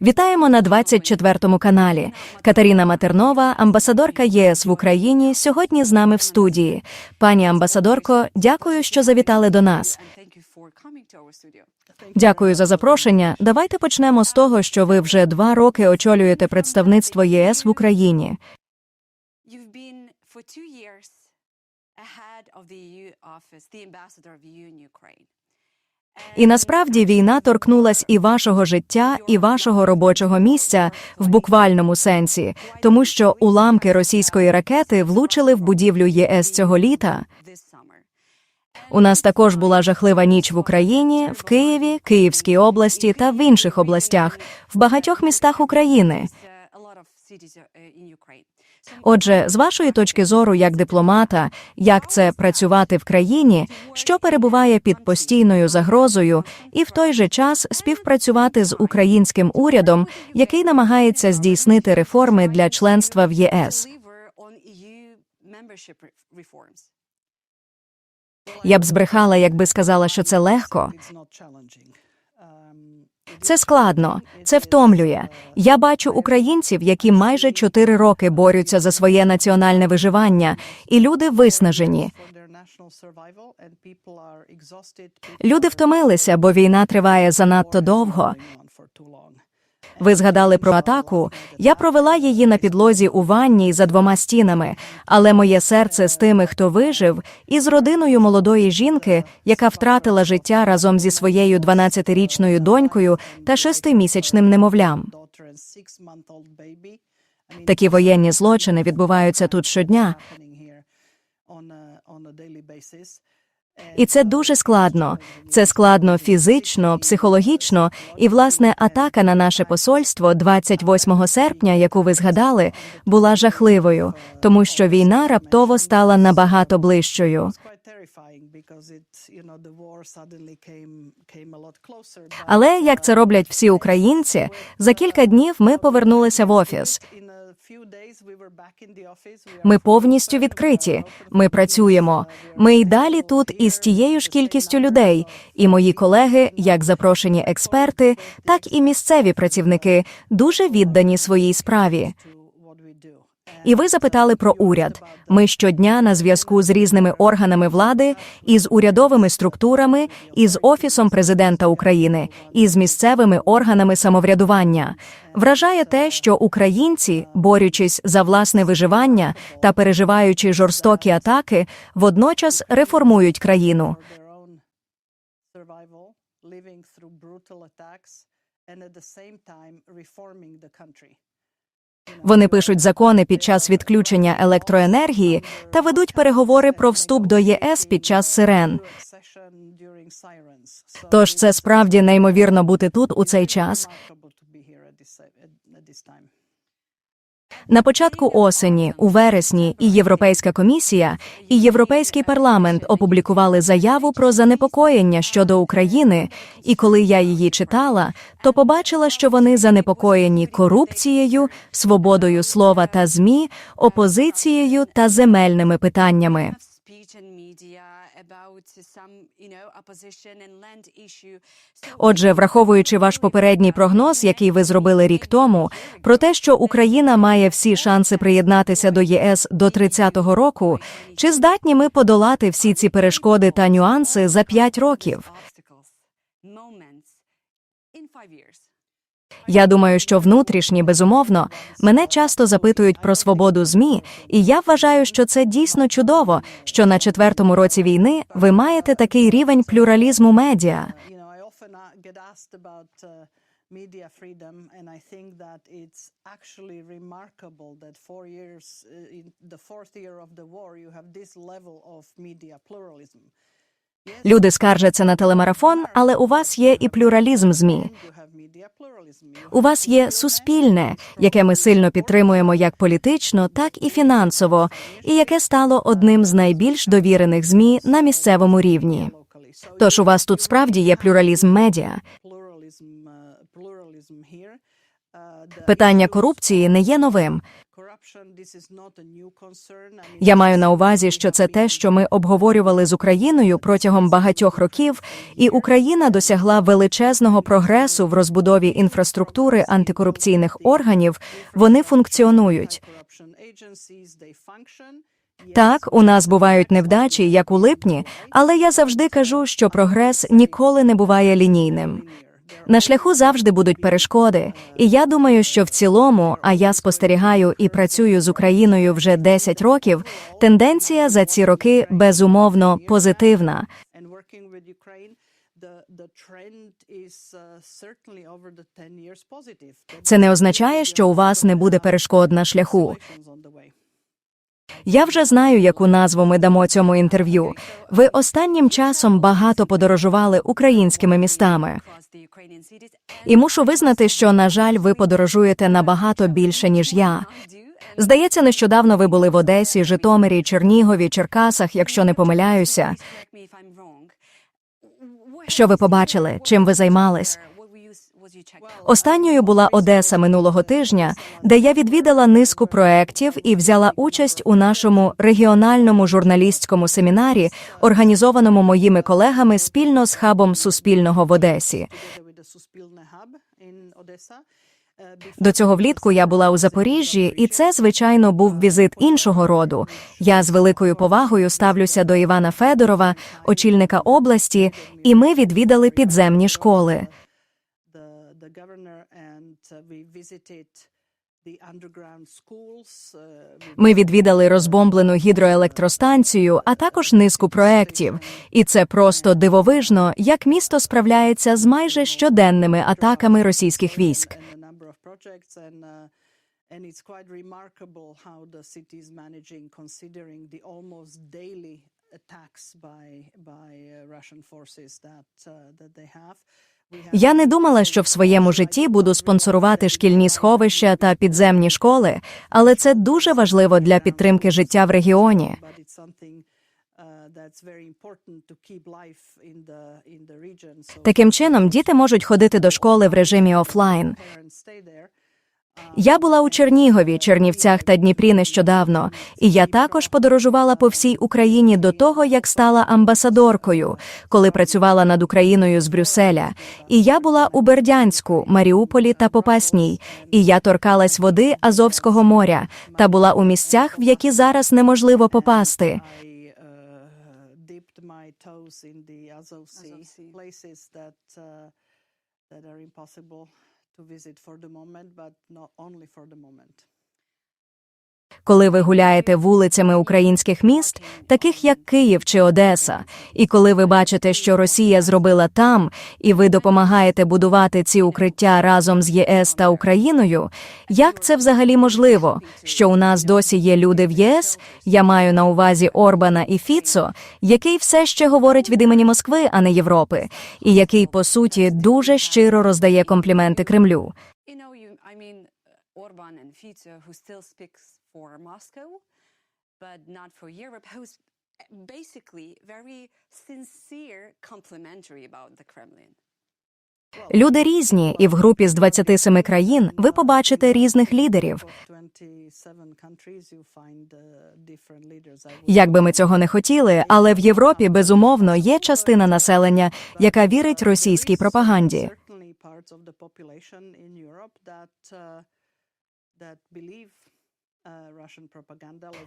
Вітаємо на 24-му каналі. Катерина Матернова, амбасадорка ЄС в Україні, сьогодні з нами в студії. Пані амбасадорко, дякую, що завітали до нас. Дякую за запрошення. Давайте почнемо з того, що ви вже два роки очолюєте представництво ЄС в Україні. Ahead of the EU office, the ambassador of EU in Ukraine. І насправді війна торкнулась і вашого життя, і вашого робочого місця в буквальному сенсі, тому що уламки російської ракети влучили в будівлю ЄС цього літа. У нас також була жахлива ніч в Україні, в Києві, Київській області та в інших областях, в багатьох містах України. Отже, з вашої точки зору, як дипломата, як це працювати в країні, що перебуває під постійною загрозою, і в той же час співпрацювати з українським урядом, який намагається здійснити реформи для членства в ЄС. Я б збрехала, якби сказала, що це легко. Це складно, це втомлює. Я бачу українців, які майже чотири роки борються за своє національне виживання, і люди виснажені. Люди втомилися, бо війна триває занадто довго. Ви згадали про атаку. Я провела її на підлозі у ванні за двома стінами, але моє серце з тими, хто вижив, і з родиною молодої жінки, яка втратила життя разом зі своєю 12-річною донькою та шестимісячним немовлям. Такі воєнні злочини відбуваються тут щодня, і це дуже складно. Це складно фізично, психологічно, і власне атака на наше посольство 28 серпня, яку ви згадали, була жахливою, тому що війна раптово стала набагато ближчою. Але як це роблять всі українці, за кілька днів ми повернулися в офіс. Ми повністю відкриті. Ми працюємо. Ми й далі тут із тією ж кількістю людей. І мої колеги, як запрошені експерти, так і місцеві працівники, дуже віддані своїй справі. І ви запитали про уряд. Ми щодня на зв'язку з різними органами влади, із урядовими структурами, із офісом президента України, і з місцевими органами самоврядування. Вражає те, що українці, борючись за власне виживання та переживаючи жорстокі атаки, водночас реформують країну. living through and at the same time reforming the country. Вони пишуть закони під час відключення електроенергії та ведуть переговори про вступ до ЄС під час сирен. Тож це справді неймовірно бути тут у цей час. На початку осені, у вересні, і Європейська комісія, і Європейський парламент опублікували заяву про занепокоєння щодо України. І коли я її читала, то побачила, що вони занепокоєні корупцією, свободою слова та змі, опозицією та земельними питаннями. Отже, враховуючи ваш попередній прогноз, який ви зробили рік тому, про те, що Україна має всі шанси приєднатися до ЄС до 30-го року, чи здатні ми подолати всі ці перешкоди та нюанси за 5 років? obstacles, moments in five years. Я думаю, що внутрішні, безумовно, мене часто запитують про свободу змі, і я вважаю, що це дійсно чудово, що на четвертому році війни ви маєте такий рівень плюралізму медіа. Uh, uh, media freedom, and I think that it's actually remarkable that four years, uh, in the fourth year of the war, you have this level of media pluralism. Люди скаржаться на телемарафон, але у вас є і плюралізм змі. У вас є суспільне, яке ми сильно підтримуємо як політично, так і фінансово, і яке стало одним з найбільш довірених змі на місцевому рівні. Тож у вас тут справді є плюралізм медіа. Питання корупції не є новим. Я маю на увазі, що це те, що ми обговорювали з Україною протягом багатьох років, і Україна досягла величезного прогресу в розбудові інфраструктури антикорупційних органів. Вони функціонують. Так, у нас бувають невдачі, як у липні, але я завжди кажу, що прогрес ніколи не буває лінійним. На шляху завжди будуть перешкоди, і я думаю, що в цілому, а я спостерігаю і працюю з Україною вже 10 років. Тенденція за ці роки безумовно позитивна. Uh, certainly over the 10 years positive. That Це не означає, що у вас не буде перешкод на шляху. Я вже знаю, яку назву ми дамо цьому інтерв'ю. Ви останнім часом багато подорожували українськими містами. І мушу визнати, що, на жаль, ви подорожуєте набагато більше, ніж я. Здається, нещодавно ви були в Одесі, Житомирі, Чернігові, Черкасах, якщо не помиляюся. Що ви побачили? Чим ви займались? What were you- was you checking? Останньою була Одеса минулого тижня, де я відвідала низку проєктів і взяла участь у нашому регіональному журналістському семінарі, організованому моїми колегами спільно з хабом Суспільного в Одесі. До цього влітку я була у Запоріжжі, і це, звичайно, був візит іншого роду. Я з великою повагою ставлюся до Івана Федорова, очільника області, і ми відвідали підземні школи. Ми відвідали розбомблену гідроелектростанцію, а також низку проєктів. І це просто дивовижно, як місто справляється з майже щоденними атаками російських військ. and uh, and it's quite remarkable how the city is managing considering the almost daily attacks by by uh, Russian forces that uh, that they have. Я не думала, що в своєму житті буду спонсорувати шкільні сховища та підземні школи, але це дуже важливо для підтримки життя в регіоні. Таким чином, діти можуть ходити до школи в режимі офлайн. Я була у Чернігові, Чернівцях та Дніпрі нещодавно, і я також подорожувала по всій Україні до того, як стала амбасадоркою, коли працювала над Україною з Брюсселя. І я була у Бердянську, Маріуполі та Попасній, і я торкалась води Азовського моря та була у місцях, в які зараз неможливо попасти. Azov Sea, Azov Sea. places that uh, that are impossible to visit for the moment, but not only for the moment. Коли ви гуляєте вулицями українських міст, таких як Київ чи Одеса, і коли ви бачите, що Росія зробила там, і ви допомагаєте будувати ці укриття разом з ЄС та Україною, як це взагалі можливо? Що у нас досі є люди в ЄС? Я маю на увазі Орбана і Фіцо, який все ще говорить від імені Москви, а не Європи, і який по суті дуже щиро роздає компліменти Кремлю. Orban and Fico, who still speaks for Moscow, but not for Europe, who's basically very sincere complimentary about the Kremlin. Люди різні, і в групі з 27 країн ви побачите різних лідерів. Of 27 countries, you find uh, different leaders. I would Як би ми цього не хотіли, але в Європі безумовно є частина населення, яка вірить російській пропаганді. certainly parts of the population in Europe that uh, that believe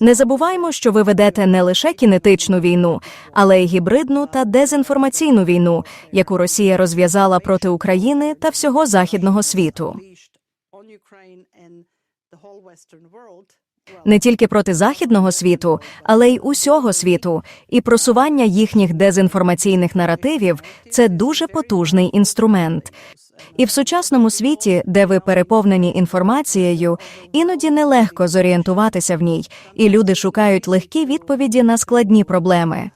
Не забуваймо, що ви ведете не лише кінетичну війну, але й гібридну та дезінформаційну війну, яку Росія розв'язала проти України та всього західного світу. Не тільки проти західного світу, але й усього світу. І просування їхніх дезінформаційних наративів це дуже потужний інструмент. І в сучасному світі, де ви переповнені інформацією, іноді нелегко зорієнтуватися в ній, і люди шукають легкі відповіді на складні проблеми.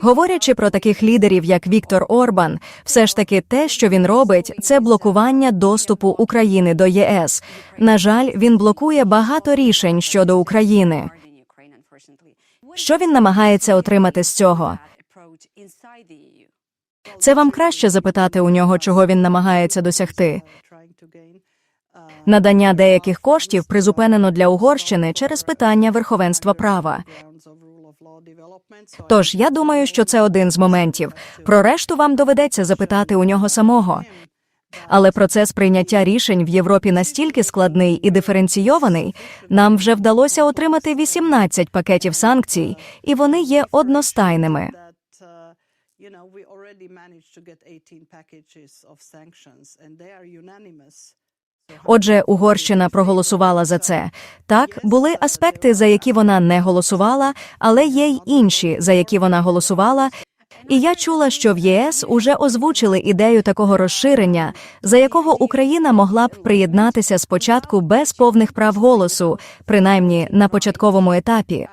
Говорячи про таких лідерів, як Віктор Орбан, все ж таки те, що він робить, це блокування доступу України до ЄС. На жаль, він блокує багато рішень щодо України. Hard in Ukraine, unfortunately. What Що він намагається отримати з цього? Це вам краще запитати у нього, чого він намагається досягти. Надання деяких коштів призупинено для Угорщини через питання верховенства права. Тож я думаю, що це один з моментів. Про решту вам доведеться запитати у нього самого. Але процес прийняття рішень в Європі настільки складний і диференційований, нам вже вдалося отримати 18 пакетів санкцій, і вони є одностайними. You know, we already managed to get 18 packages of sanctions, and they are unanimous. Отже, Угорщина проголосувала за це. Так, були аспекти, за які вона не голосувала, але є й інші, за які вона голосувала. І я чула, що в ЄС уже озвучили ідею такого розширення, за якого Україна могла б приєднатися спочатку без повних прав голосу, принаймні на початковому етапі.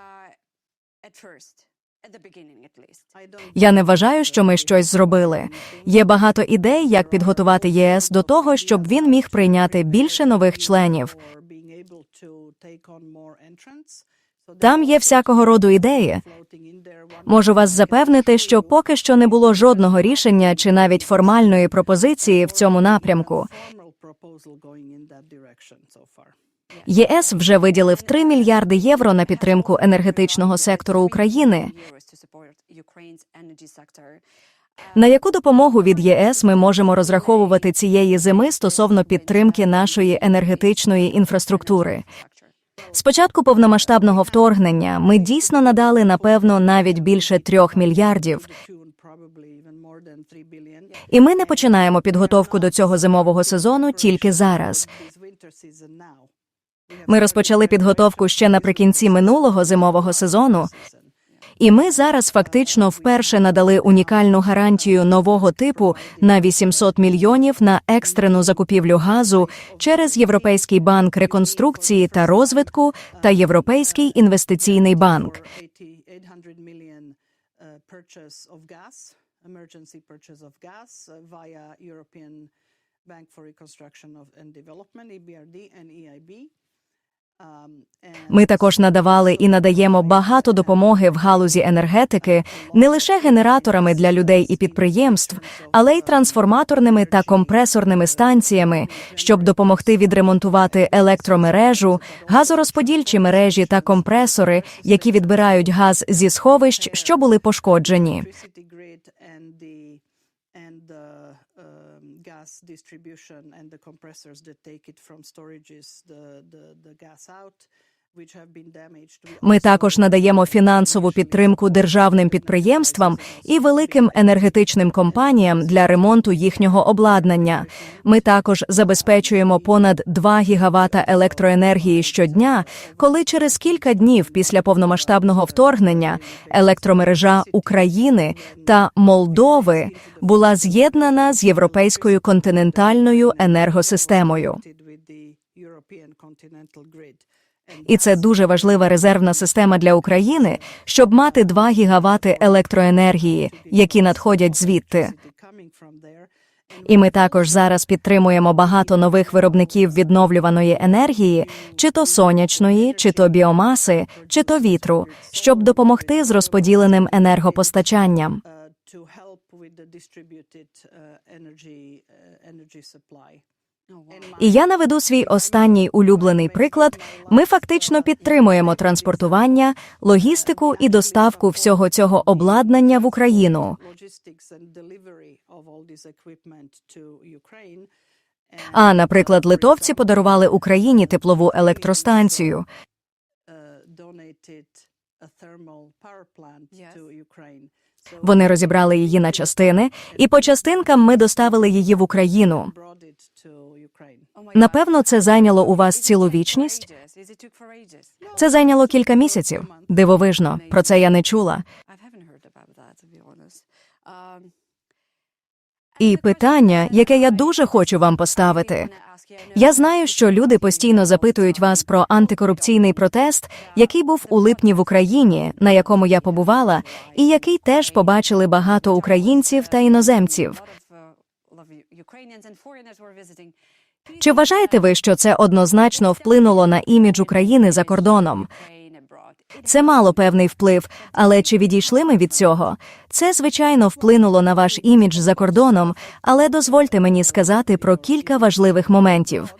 Я не вважаю, що ми щось зробили. Є багато ідей, як підготувати єС до того, щоб він міг прийняти більше нових членів. Там є всякого роду ідеї. Можу вас запевнити, що поки що не було жодного рішення чи навіть формальної пропозиції в цьому напрямку. ЄС вже виділив 3 мільярди євро на підтримку енергетичного сектору України. На яку допомогу від ЄС ми можемо розраховувати цієї зими стосовно підтримки нашої енергетичної інфраструктури? З початку повномасштабного вторгнення ми дійсно надали напевно навіть більше трьох мільярдів. Tune probably even more than 3 billion. І ми не починаємо підготовку до цього зимового сезону тільки зараз. Ми розпочали підготовку ще наприкінці минулого зимового сезону. І ми зараз фактично вперше надали унікальну гарантію нового типу на 800 мільйонів на екстрену закупівлю газу через Європейський банк реконструкції та розвитку та Європейський інвестиційний банк. 80 800 million uh, uh, Bank for Reconstruction of and Development, EBRD and EIB. Ми також надавали і надаємо багато допомоги в галузі енергетики не лише генераторами для людей і підприємств, але й трансформаторними та компресорними станціями, щоб допомогти відремонтувати електромережу, газорозподільчі мережі та компресори, які відбирають газ зі сховищ, що були пошкоджені. Gas distribution and the compressors that take it from storages the the, the gas out Ми також надаємо фінансову підтримку державним підприємствам і великим енергетичним компаніям для ремонту їхнього обладнання. Ми також забезпечуємо понад 2 гігавата електроенергії щодня, коли через кілька днів після повномасштабного вторгнення електромережа України та Молдови була з'єднана з європейською континентальною енергосистемою. І це дуже важлива резервна система для України, щоб мати 2 гігавати електроенергії, які надходять звідти. І ми також зараз підтримуємо багато нових виробників відновлюваної енергії, чи то сонячної, чи то біомаси, чи то вітру, щоб допомогти з розподіленим енергопостачанням. to help with uh, uh, energy supply. І я наведу свій останній улюблений приклад. Ми фактично підтримуємо транспортування, логістику і доставку всього цього обладнання в Україну. А, наприклад, литовці подарували Україні теплову електростанцію. Вони розібрали її на частини, і по частинкам ми доставили її в Україну. Oh Напевно, це зайняло у вас цілу вічність. Це зайняло кілька місяців. Дивовижно, про це я не чула. Um, І питання, яке я дуже хочу вам поставити. Я знаю, що люди постійно запитують вас про антикорупційний протест, який був у липні в Україні, на якому я побувала, і який теж побачили багато українців та іноземців. Чи вважаєте ви, що це однозначно вплинуло на імідж України за кордоном? Це мало певний вплив, але чи відійшли ми від цього? Це, звичайно, вплинуло на ваш імідж за кордоном, але дозвольте мені сказати про кілька важливих моментів.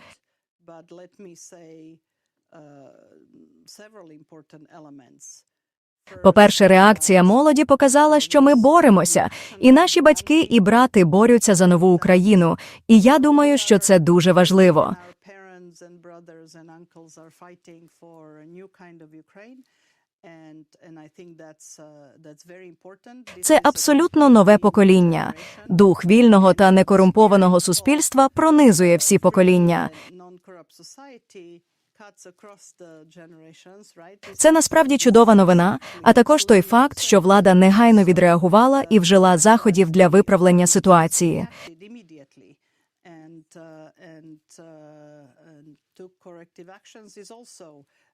Uh. По-перше, реакція молоді показала, що ми боремося, і наші батьки і брати борються за нову Україну. І я думаю, що це дуже важливо. Brothers and uncles are fighting for a new kind of Ukraine. And, and I think that's, uh, that's very important. Це абсолютно нове покоління. Дух вільного та некорумпованого суспільства пронизує всі покоління. Це насправді чудова новина, а також той факт, що влада негайно відреагувала і вжила заходів для виправлення ситуації. And uh, and uh, and took corrective actions is also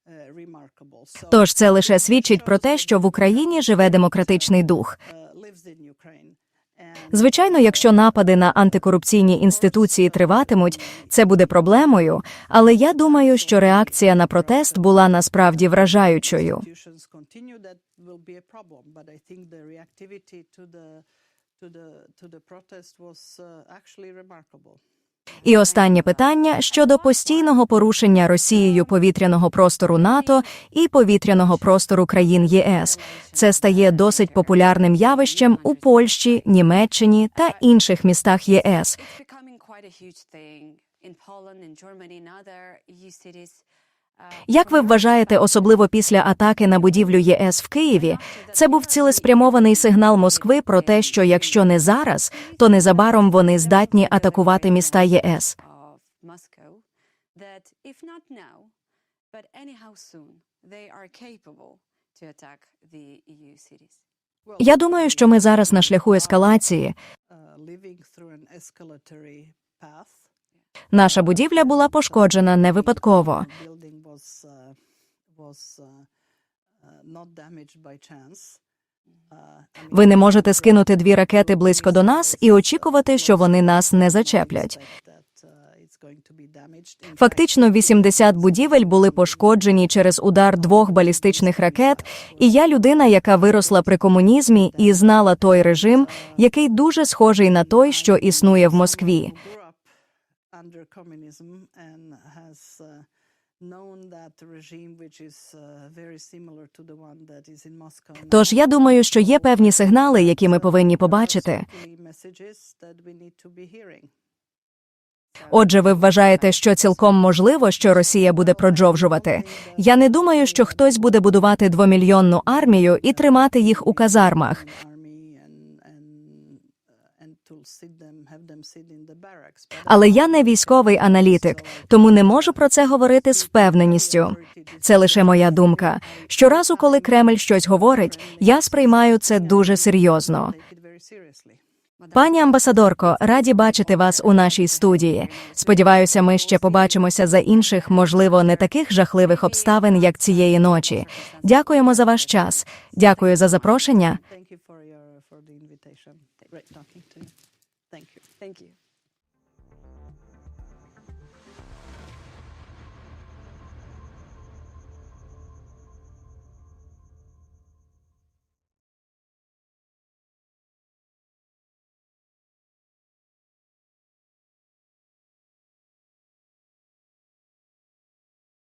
uh, remarkable. So Тож це лише свідчить про те, що в Україні живе демократичний дух. Звичайно, якщо напади на антикорупційні інституції триватимуть, це буде проблемою. Але я думаю, що реакція на протест була насправді вражаючою. Uh. І останнє питання щодо постійного порушення Росією повітряного простору НАТО і повітряного простору країн ЄС. Це стає досить популярним явищем у Польщі, Німеччині та інших містах ЄС. Uh, Як ви вважаєте, особливо після атаки на будівлю єС в Києві, це був цілеспрямований сигнал Москви про те, що якщо не зараз, то незабаром вони здатні атакувати міста ЄС. Я думаю, що ми зараз на шляху ескалації. Наша будівля була пошкоджена не випадково. Uh, uh, uh, Ви не можете скинути дві ракети близько до нас і очікувати, що вони нас не зачеплять. Фактично, 80 будівель були пошкоджені через удар двох балістичних ракет. І я людина, яка виросла при комунізмі і знала той режим, який дуже схожий на той, що існує в Москві. Under communism and has uh, known that regime which is uh, very similar to the one that is in Moscow. Тож я думаю, що є певні сигнали, які ми повинні побачити. Отже, ви вважаєте, що цілком можливо, що Росія буде продовжувати. Я не думаю, що хтось буде будувати двомільйонну армію і тримати їх у казармах. Але я не військовий аналітик, тому не можу про це говорити з впевненістю. Це лише моя думка. Щоразу, коли Кремль щось говорить, я сприймаю це дуже серйозно. Пані амбасадорко, раді бачити вас у нашій студії. Сподіваюся, ми ще побачимося за інших, можливо, не таких жахливих обставин, як цієї ночі. Дякуємо за ваш час. Дякую за запрошення. Thank you.